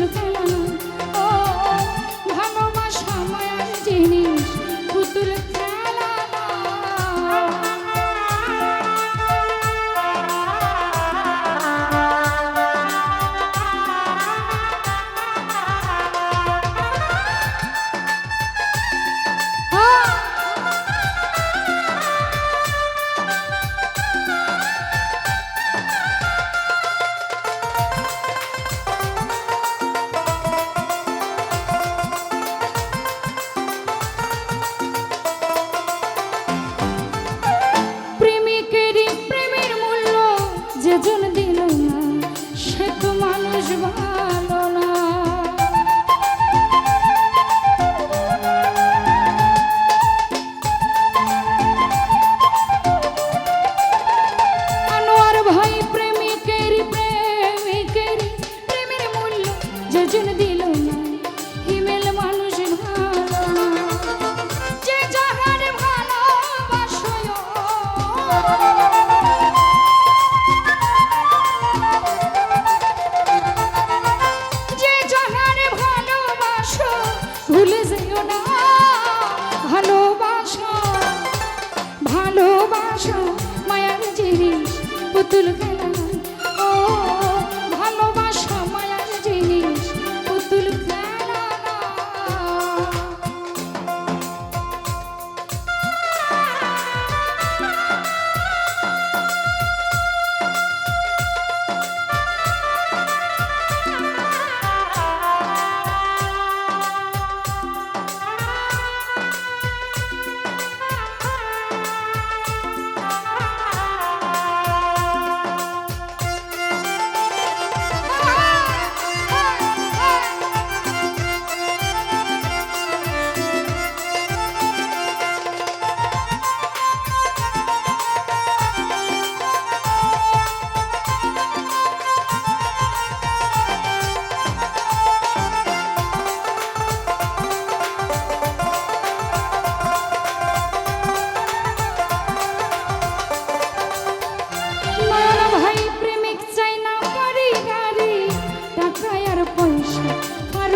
Thank you. gül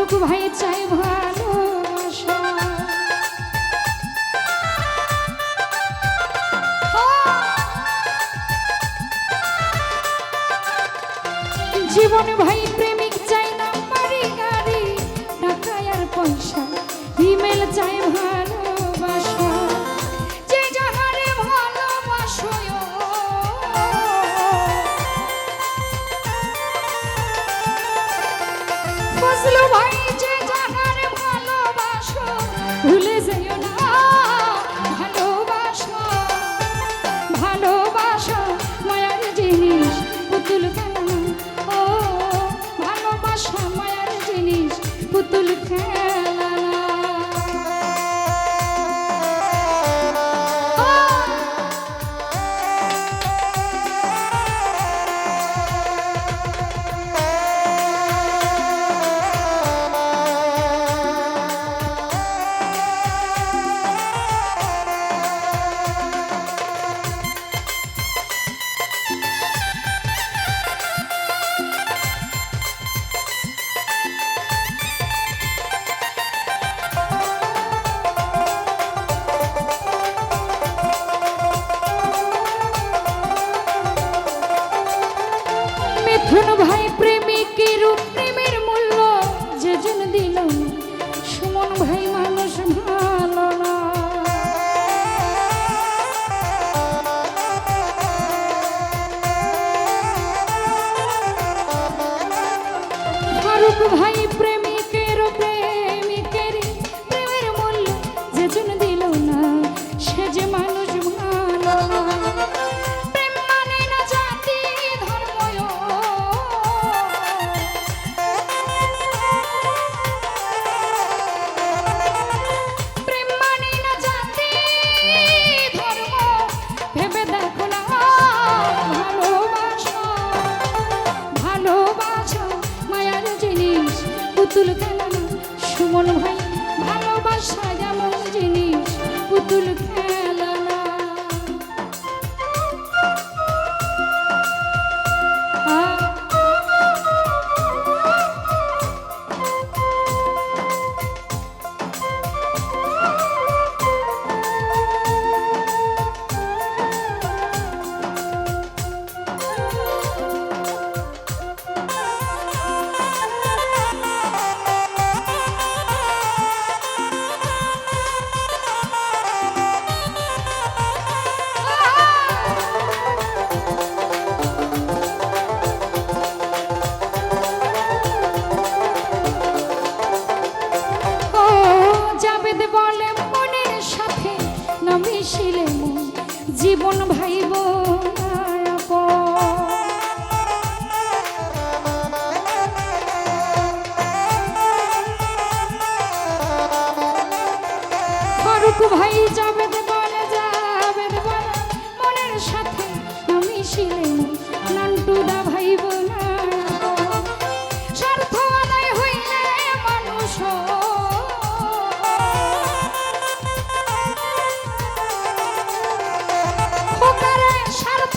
লোক ভাই চাই ভালো জীবন ভাই প্রেমিক চাই না পারি গাড়ি টাকা আর পয়সা ইমেল চাই ভাই সাহেদ বলে মনের সাথে না মন? জীবন ভাইব ভাই যাবে স্বার্থ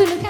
คุณค่ะ